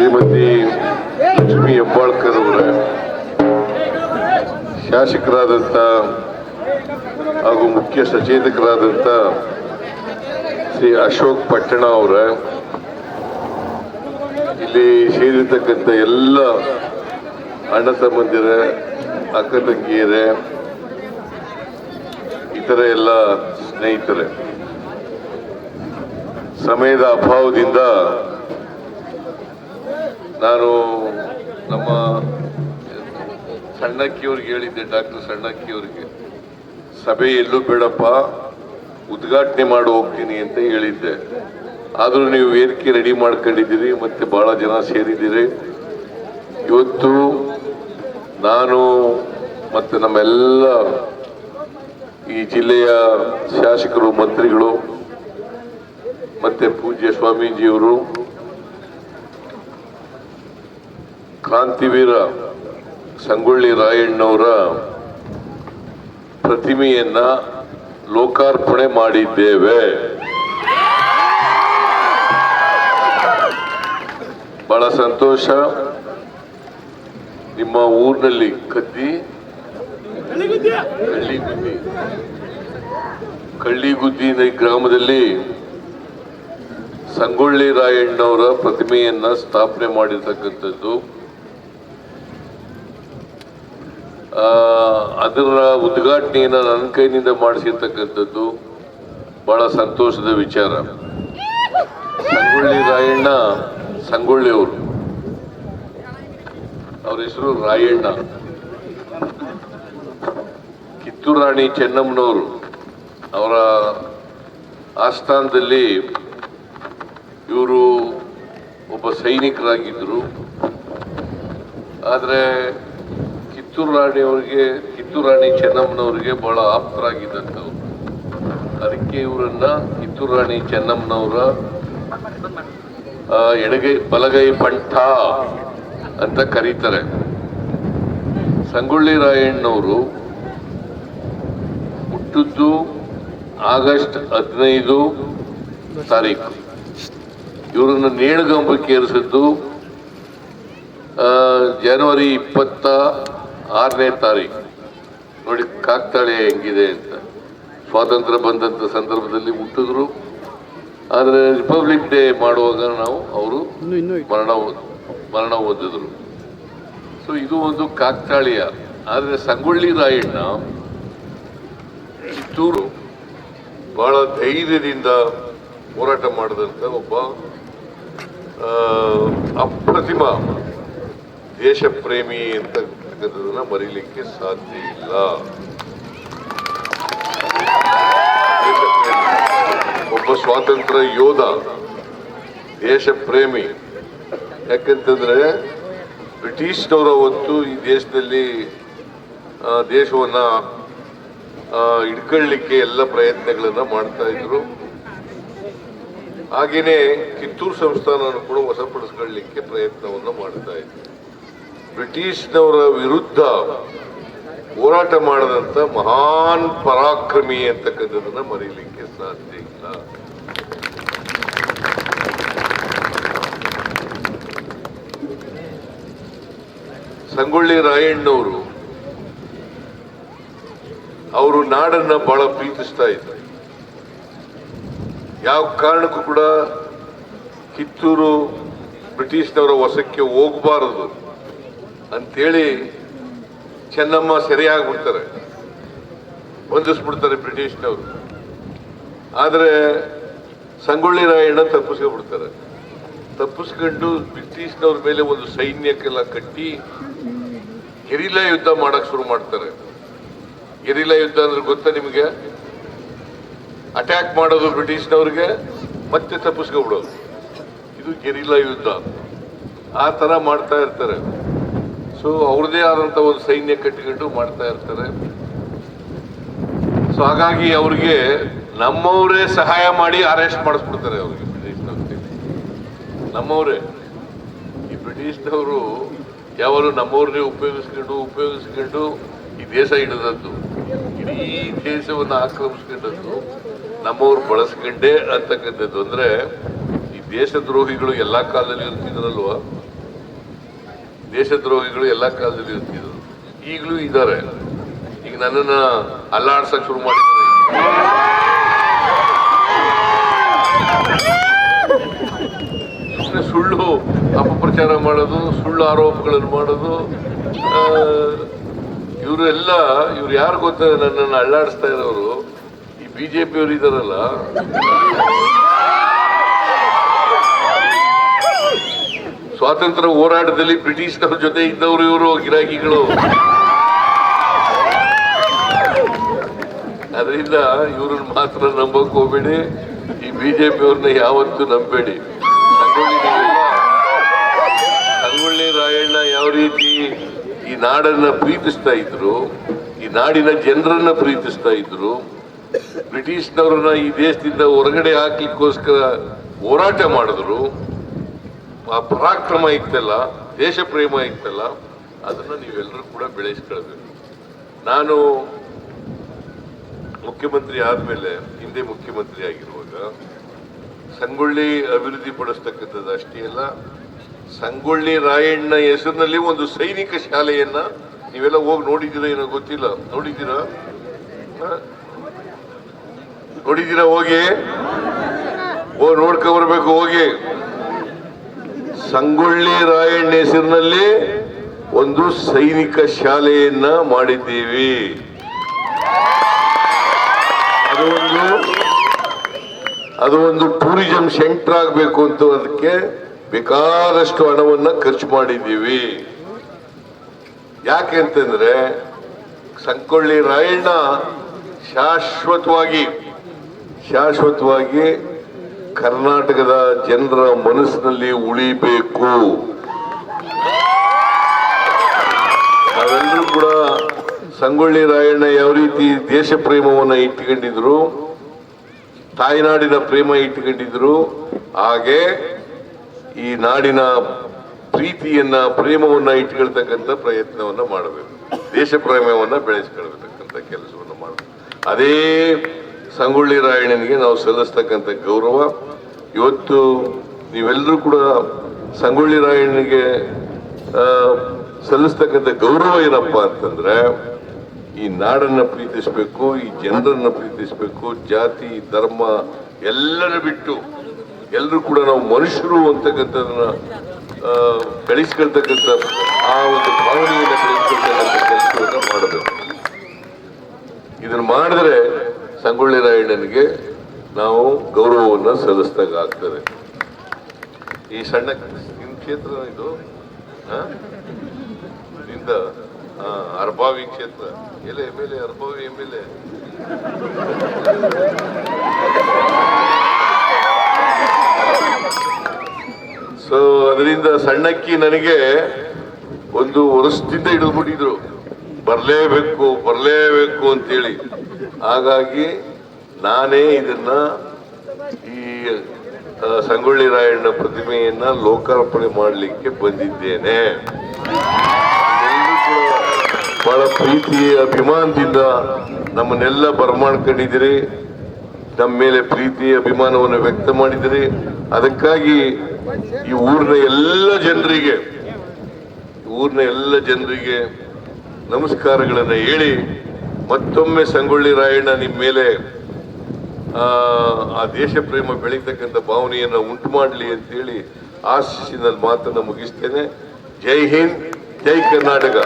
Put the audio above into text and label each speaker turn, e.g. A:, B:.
A: ಶ್ರೀಮತಿ ಲಕ್ಷ್ಮಿ ಹೆಬ್ಬಾಳ್ಕರ್ ಅವರ ಶಾಸಕರಾದಂಥ ಹಾಗೂ ಮುಖ್ಯ ಸಚೇತಕರಾದಂಥ ಶ್ರೀ ಅಶೋಕ್ ಪಟ್ಟಣ ಅವರ. ಇಲ್ಲಿ ಸೇರಿರ್ತಕ್ಕಂಥ ಎಲ್ಲ ಅಣ್ಣ ತಮ್ಮಂದಿರ, ಅಕ್ಕ ತಂಗಿಯರೇ, ಇತರ ಎಲ್ಲ ಸ್ನೇಹಿತರೆ, ಸಮಯದ ಅಭಾವದಿಂದ ನಾನು ನಮ್ಮ, ಸಣ್ಣಕ್ಕಿಯವ್ರಿಗೆ ಹೇಳಿದ್ದೆ, ಡಾಕ್ಟರ್ ಸಣ್ಣಕ್ಕಿಯವ್ರಿಗೆ. ಸಭೆ ಎಲ್ಲೂ ಬೇಡಪ್ಪ, ಉದ್ಘಾಟನೆ ಮಾಡಿ ಹೋಗ್ತೀನಿ ಅಂತ ಹೇಳಿದ್ದೆ. ಆದರೂ ನೀವು ವೇದಿಕೆ ರೆಡಿ ಮಾಡ್ಕೊಂಡಿದ್ದೀರಿ, ಮತ್ತೆ ಬಹಳ ಜನ ಸೇರಿದ್ದೀರಿ. ಇವತ್ತು ನಾನು ಮತ್ತು ನಮ್ಮೆಲ್ಲ ಈ ಜಿಲ್ಲೆಯ ಶಾಸಕರು, ಮಂತ್ರಿಗಳು, ಮತ್ತೆ ಪೂಜ್ಯ ಸ್ವಾಮೀಜಿಯವರು ಕ್ರಾಂತಿವೀರ ಸಂಗೊಳ್ಳಿ ರಾಯಣ್ಣವರ ಪ್ರತಿಮೆಯನ್ನ ಲೋಕಾರ್ಪಣೆ ಮಾಡಿದ್ದೇವೆ. ಬಹಳ ಸಂತೋಷ. ನಿಮ್ಮ ಊರಿನಲ್ಲಿ ಕದ್ದಿ ಕಳ್ಳಿಗುದ್ದಿ ಕಳ್ಳಿಗುದ್ದಿ ಗ್ರಾಮದಲ್ಲಿ ಸಂಗೊಳ್ಳಿ ರಾಯಣ್ಣವರ ಪ್ರತಿಮೆಯನ್ನ ಸ್ಥಾಪನೆ ಮಾಡಿರ್ತಕ್ಕಂಥದ್ದು ಆ, ಅದರ ಉದ್ಘಾಟನೆಯನ್ನು ನನ್ನ ಕೈನಿಂದ ಮಾಡಿಸಿರ್ತಕ್ಕಂಥದ್ದು ಬಹಳ ಸಂತೋಷದ ವಿಚಾರ. ಸಂಗೊಳ್ಳಿ ರಾಯಣ್ಣ, ಸಂಗೊಳ್ಳಿ ಅವರು. ಅವ್ರ ಹೆಸರು ರಾಯಣ್ಣ. ಕಿತ್ತೂರು ರಾಣಿ ಚೆನ್ನಮ್ಮನವರು. ಅವರ ಆಸ್ಥಾನದಲ್ಲಿ ಇವರು ಒಬ್ಬ ಸೈನಿಕರಾಗಿದ್ದರು ಆದರೆ ಕಿತ್ತೂರು ರಾಣಿಯವರಿಗೆ ಕಿತ್ತೂರು ರಾಣಿ ಚೆನ್ನಮ್ಮನವರಿಗೆ ಬಹಳ ಆಪ್ತರಾಗಿದ್ದಂಥವ್ರು. ಅದಕ್ಕೆ ಇವರನ್ನ ಕಿತ್ತೂರು ರಾಣಿ ಚೆನ್ನಮ್ಮನವರ ಎಡಗೈ, ಬಲಗೈ ಪಂಠ ಅಂತ ಕರೀತಾರೆ. ಸಂಗೊಳ್ಳಿ ರಾಯಣ್ಣವರು ಹುಟ್ಟಿದ್ದು ಆಗಸ್ಟ್ ಹದಿನೈದು ತಾರೀಕು. ಇವರನ್ನ ನೇಣುಗಂಬಕ್ಕೆ ಏರಿಸಿದ್ದು ಜನವರಿ ಇಪ್ಪತ್ತ ಆರನೇ ತಾರೀಕು ನೋಡಿ ಕಾಕ್ತಾಳೆ ಹೆಂಗಿದೆ ಅಂತ. ಸ್ವಾತಂತ್ರ್ಯ ಬಂದಂಥ ಸಂದರ್ಭದಲ್ಲಿ ಹುಟ್ಟಿದ್ರು. ಆದರೆ ರಿಪಬ್ಲಿಕ್ ಡೇ ಮಾಡುವಾಗ ನಾವು ಅವರು ಮರಣ ಮರಣ ಹೊಂದಿದ್ರು ಸೊ ಇದು ಒಂದು ಕಾಕ್ತಾಳೀಯ. ಆದರೆ ಸಂಗೊಳ್ಳಿ ರಾಯಣ್ಣ ಕಿತ್ತೂರು ಬಹಳ ಧೈರ್ಯದಿಂದ ಹೋರಾಟ ಮಾಡಿದಂಥ ಒಬ್ಬ ಅಪ್ರತಿಮ ದೇಶ ಪ್ರೇಮಿ ಅಂತಕ್ಕಂಥದನ್ನ ಮರೀಲಿಕ್ಕೆ ಸಾಧ್ಯ ಇಲ್ಲ. ಒಬ್ಬ ಸ್ವಾತಂತ್ರ್ಯ ಯೋಧ ದೇಶ ಪ್ರೇಮಿ ಯಾಕಂತಂದ್ರೆ ಬ್ರಿಟಿಷ್ನವರು ಅವತ್ತು ಈ ದೇಶದಲ್ಲಿ ದೇಶವನ್ನ ಹಿಡ್ಕೊಳ್ಳಿಕ್ಕೆ ಎಲ್ಲ ಪ್ರಯತ್ನಗಳನ್ನ ಮಾಡ್ತಾ ಇದ್ರು. ಹಾಗೇನೆ ಕಿತ್ತೂರು ಸಂಸ್ಥಾನವನ್ನು ಕೂಡ ವಶಪಡಿಸ್ಕೊಳ್ಳಿಕ್ಕೆ ಪ್ರಯತ್ನವನ್ನು ಮಾಡ್ತಾ ಇದ್ರು. ಬ್ರಿಟಿಷ್ನವರ ವಿರುದ್ಧ ಹೋರಾಟ ಮಾಡದಂತ ಮಹಾನ್ ಪರಾಕ್ರಮಿ ಅಂತಕ್ಕಂಥದನ್ನ ಮರೀಲಿಕ್ಕೆ ಸಾಧ್ಯ ಇಲ್ಲ. ಸಂಗೊಳ್ಳಿ ರಾಯಣ್ಣವರು ಅವರು ನಾಡನ್ನ ಬಹಳ ಪ್ರೀತಿಸ್ತಾ ಇದ್ರು. ಯಾವ ಕಾರಣಕ್ಕೂ ಕೂಡ ಕಿತ್ತೂರು ಬ್ರಿಟಿಷ್ನವರ ವಶಕ್ಕೆ ಹೋಗಬಾರದು ಅಂತೇಳಿ ಚೆನ್ನಮ್ಮ ಸೆರೆಯಾಗ್ಬಿಡ್ತಾರೆ ಬಂಧಿಸ್ಬಿಡ್ತಾರೆ ಬ್ರಿಟಿಷ್ನವರು. ಆದರೆ ಸಂಗೊಳ್ಳಿ ರಾಯಣ್ಣ ತಪ್ಪಿಸ್ಕೊಂಡ್ಬಿಡ್ತಾರೆ ತಪ್ಪಿಸ್ಕೊಂಡು ಬ್ರಿಟಿಷ್ನವ್ರ ಮೇಲೆ ಒಂದು ಸೈನ್ಯಕ್ಕೆಲ್ಲ ಕಟ್ಟಿ ಗೆರಿಲ ಯುದ್ಧ ಮಾಡಕ್ ಶುರು ಮಾಡ್ತಾರೆ. ಗೆರಿಲಾ ಯುದ್ಧ ಅಂದ್ರೆ ಗೊತ್ತಾ ನಿಮಗೆ? ಅಟ್ಯಾಕ್ ಮಾಡೋದು ಬ್ರಿಟಿಷ್ನವ್ರಿಗೆ, ಮತ್ತೆ ತಪ್ಪಿಸ್ಕೊಬಿಡೋದು. ಇದು ಗೆರಿಲಾ ಯುದ್ಧ. ಆ ಥರ ಮಾಡ್ತಾ ಇರ್ತಾರೆ. ಸೊ ಅವ್ರದೇ ಆದಂತ ಒಂದು ಸೈನ್ಯ ಕಟ್ಟಿಕೊಂಡು ಮಾಡ್ತಾ ಇರ್ತಾರೆ. ಸೊ ಹಾಗಾಗಿ ಅವ್ರಿಗೆ ನಮ್ಮವರೇ ಸಹಾಯ ಮಾಡಿ ಅರೆಸ್ಟ್ ಮಾಡಿಸ್ಬಿಡ್ತಾರೆ ಅವ್ರಿಗೆ ಬ್ರಿಟಿಷ್ನವ್ರಿಗೆ ನಮ್ಮವರೇ. ಈ ಬ್ರಿಟಿಷ್ನವರು ಯಾವಾಗಲೂ ನಮ್ಮವ್ರನ್ನೇ ಉಪಯೋಗಿಸ್ಕೊಂಡು ಉಪಯೋಗಿಸ್ಕೊಂಡು ಈ ದೇಶ ಹಿಡಿದದ್ದು. ಇಡೀ ದೇಶವನ್ನು ಆಕ್ರಮಿಸ್ಕೊಂಡದ್ದು ನಮ್ಮವ್ರು ಬಳಸ್ಕೊಂಡೇ ಅಂತಕ್ಕಂಥದ್ದು. ಅಂದ್ರೆ ಈ ದೇಶದ್ರೋಹಿಗಳು ಎಲ್ಲಾ ಕಾಲದಲ್ಲಿ ಇರ್ತಿದ್ರಲ್ವಾ? ದೇಶದ್ರೋಹಿಗಳು ಎಲ್ಲ ಕಾಲದಲ್ಲಿ ಇರ್ತಿದ್ರು. ಈಗಲೂ ಇದ್ದಾರೆ. ಈಗ ನನ್ನನ್ನು ಅಲ್ಲಾಡ್ಸಕ್ಕೆ ಶುರು ಮಾಡಿದ್ದಾರೆ. ಸುಳ್ಳು ಅಪಪ್ರಚಾರ ಮಾಡೋದು, ಸುಳ್ಳು ಆರೋಪಗಳನ್ನು ಮಾಡೋದು ಇವರೆಲ್ಲ, ಇವ್ರು ಯಾರು ಗೊತ್ತಾರೆ ನನ್ನನ್ನು ಅಳ್ಳಾಡಿಸ್ತಾ ಇರೋರು? ಈ ಬಿಜೆಪಿಯವರು ಇದಾರಲ್ಲ ಸ್ವಾತಂತ್ರ್ಯ ಹೋರಾಟದಲ್ಲಿ ಬ್ರಿಟಿಷ್ನವ್ರ ಜೊತೆ ಇದ್ದವರು ಇವರು, ಗಿರಾಕಿಗಳು. ಅದರಿಂದ ಇವ್ರನ್ನ ಮಾತ್ರ ನಂಬಕ್ ಹೋಗ್ಬೇಡಿ. ಈ ಬಿಜೆಪಿ ಅವ್ರನ್ನ ಯಾವತ್ತೂ ನಂಬೇಡಿ ಸಂಗೊಳ್ಳಿ ರಾಯಣ್ಣ, ಯಾವ ರೀತಿ ಈ ನಾಡನ್ನ ಪ್ರೀತಿಸ್ತಾ ಇದ್ರು, ಈ ನಾಡಿನ ಜನರನ್ನ ಪ್ರೀತಿಸ್ತಾ ಇದ್ರು, ಬ್ರಿಟಿಷ್ನವ್ರನ್ನ ಈ ದೇಶದಿಂದ ಹೊರಗಡೆ ಹಾಕ್ಲಿಕ್ಕೋಸ್ಕರ ಹೋರಾಟ ಮಾಡಿದ್ರು ಆ ಪರಾಕ್ರಮ ಇತ್ತಲ್ಲ ದೇಶ ಪ್ರೇಮ ಇತ್ತಲ್ಲ, ಅದನ್ನು ನೀವೆಲ್ಲರೂ ಕೂಡ ಬೆಳೆಸ್ಕೊಳ್ಬೇಕು. ನಾನು ಮುಖ್ಯಮಂತ್ರಿ ಆದಮೇಲೆ ಹಿಂದೆ ಮುಖ್ಯಮಂತ್ರಿ ಆಗಿರುವಾಗ ಸಂಗೊಳ್ಳಿ ಅಭಿವೃದ್ಧಿ ಪಡಿಸ್ತಕ್ಕಂಥದ್ದು ಅಷ್ಟೇ ಅಲ್ಲ, ಸಂಗೊಳ್ಳಿ ರಾಯಣ್ಣ ಹೆಸರಿನಲ್ಲಿ ಒಂದು ಸೈನಿಕ ಶಾಲೆಯನ್ನ ನೀವೆಲ್ಲ ಹೋಗಿ ನೋಡಿದ್ದೀರಾ ಏನೋ ಗೊತ್ತಿಲ್ಲ. ನೋಡಿದ್ದೀರಾ? ನೋಡಿದಿರ ನೋಡಿದ್ದೀರಾ ಹೋಗಿ? ಹೋಗಿ ನೋಡ್ಕೊ ಬರ್ಬೇಕು, ಹೋಗಿ. ಸಂಗೊಳ್ಳಿ ರಾಯಣ್ಣ ಹೆಸರಿನಲ್ಲಿ ಒಂದು ಸೈನಿಕ ಶಾಲೆಯನ್ನ ಮಾಡಿದ್ದೀವಿ. ಅದು ಒಂದು ಅದು ಒಂದು ಟೂರಿಸಂ ಸೆಂಟರ್ ಆಗಬೇಕು ಅಂತ ಅದಕ್ಕೆ ಬೇಕಾದಷ್ಟು ಹಣವನ್ನ ಖರ್ಚು ಮಾಡಿದ್ದೀವಿ. ಯಾಕೆ ಅಂತಂದ್ರೆ ಸಂಕೊಳ್ಳಿ ರಾಯಣ್ಣ ಶಾಶ್ವತವಾಗಿ ಶಾಶ್ವತವಾಗಿ ಕರ್ನಾಟಕದ ಜನರ ಮನಸ್ಸಿನಲ್ಲಿ ಉಳಿಬೇಕು. ನಾವೆಲ್ಲರೂ ಕೂಡ ಸಂಗೊಳ್ಳಿ ರಾಯಣ್ಣ ಯಾವ ರೀತಿ ದೇಶ ಪ್ರೇಮವನ್ನು ಇಟ್ಟುಕೊಂಡಿದ್ರು, ತಾಯ್ನಾಡಿನ ಪ್ರೇಮ ಇಟ್ಟುಕೊಂಡಿದ್ರು, ಹಾಗೆ ಈ ನಾಡಿನ ಪ್ರೀತಿಯನ್ನ, ಪ್ರೇಮವನ್ನ ಇಟ್ಕೊಳ್ತಕ್ಕಂಥ ಪ್ರಯತ್ನವನ್ನ ಮಾಡಬೇಕು. ದೇಶ ಪ್ರೇಮವನ್ನ ಬೆಳೆಸಿಕೊಳ್ಬೇಕಂತ ಕೆಲಸವನ್ನು ಮಾಡಬೇಕು. ಅದೇ ಸಂಗೊಳ್ಳಿ ರಾಯಣ್ಣನಿಗೆ ನಾವು ಸಲ್ಲಿಸ್ತಕ್ಕಂಥ ಗೌರವ. ಇವತ್ತು ನೀವೆಲ್ಲರೂ ಕೂಡ ಸಂಗೊಳ್ಳಿ ರಾಯಣ್ಣನಿಗೆ ಸಲ್ಲಿಸ್ತಕ್ಕಂಥ ಗೌರವ ಏನಪ್ಪ ಅಂತಂದ್ರೆ, ಈ ನಾಡನ್ನ ಪ್ರೀತಿಸಬೇಕು, ಈ ಜನರನ್ನ ಪ್ರೀತಿಸಬೇಕು, ಜಾತಿ, ಧರ್ಮ ಎಲ್ಲರ ಬಿಟ್ಟು ಎಲ್ಲರೂ ಕೂಡ ನಾವು ಮನುಷ್ಯರು ಅಂತಕ್ಕಂಥದನ್ನ ಕಳಿಸ್ಕೊಳ್ತಕ್ಕಂಥ ಆ ಒಂದು ಭಾವನೆಯನ್ನು ಬೆಳೆಸ್ಕೊಳ್ತಕ್ಕಂಥ ಕೆಲಸವನ್ನು ಮಾಡಬೇಕು. ಇದನ್ನು ಮಾಡಿದ್ರೆ ಸಂಗೊಳ್ಳಿ ರಾಯಣ್ಣನಿಗೆ ನಾವು ಗೌರವವನ್ನು ಸಲ್ಲಿಸಿದಾಗ ಆಗ್ತದೆ. ಈ ಸಣ್ಣ ಕ್ಷೇತ್ರ ಇದು? ನಿಂದ ಅರ್ಭಾವಿ ಕ್ಷೇತ್ರ. ಎಲೆ M L A Arbhavi M L A? So ಅದರಿಂದ ಸಣ್ಣಕ್ಕಿ ನನಗೆ ಒಂದು ವರ್ಷದಿಂದ ಹಿಡಿದ್ಬಿಟ್ಟಿದ್ರು ಬರಲೇಬೇಕು ಬರಲೇಬೇಕು ಅಂತೇಳಿ. ಹಾಗಾಗಿ ನಾನೇ ಇದನ್ನ ಈ ಸಂಗೊಳ್ಳಿ ರಾಯಣ್ಣ ಪ್ರತಿಮೆಯನ್ನ ಲೋಕಾರ್ಪಣೆ ಮಾಡಲಿಕ್ಕೆ ಬಂದಿದ್ದೇನೆ. ಬಹಳ ಪ್ರೀತಿ ಅಭಿಮಾನದಿಂದ ನಮ್ಮನ್ನೆಲ್ಲ ಬರಮಾಡ್ಕೊಂಡಿದ್ದೀರಿ. ನಮ್ಮ ಮೇಲೆ ಪ್ರೀತಿ ಅಭಿಮಾನವನ್ನು ವ್ಯಕ್ತ ಮಾಡಿದಿರಿ ಅದಕ್ಕಾಗಿ ಈ ಊರಿನ ಎಲ್ಲ ಜನರಿಗೆ ಊರಿನ ಎಲ್ಲ ಜನರಿಗೆ ನಮಸ್ಕಾರಗಳನ್ನು ಹೇಳಿ ಮತ್ತೊಮ್ಮೆ ಸಂಗೊಳ್ಳಿ ರಾಯಣ್ಣ ನಿಮ್ಮ ಮೇಲೆ ಆ, ದೇಶ ಪ್ರೇಮ ಬೆಳೀತಕ್ಕಂಥ ಭಾವನೆಯನ್ನು ಉಂಟು ಮಾಡಲಿ ಅಂತೇಳಿ ಆಶಿಸಿ ನನ್ನ ಮಾತನ್ನು ಮುಗಿಸ್ತೇನೆ. ಜೈ ಹಿಂದ್ ಜೈ ಕರ್ನಾಟಕ.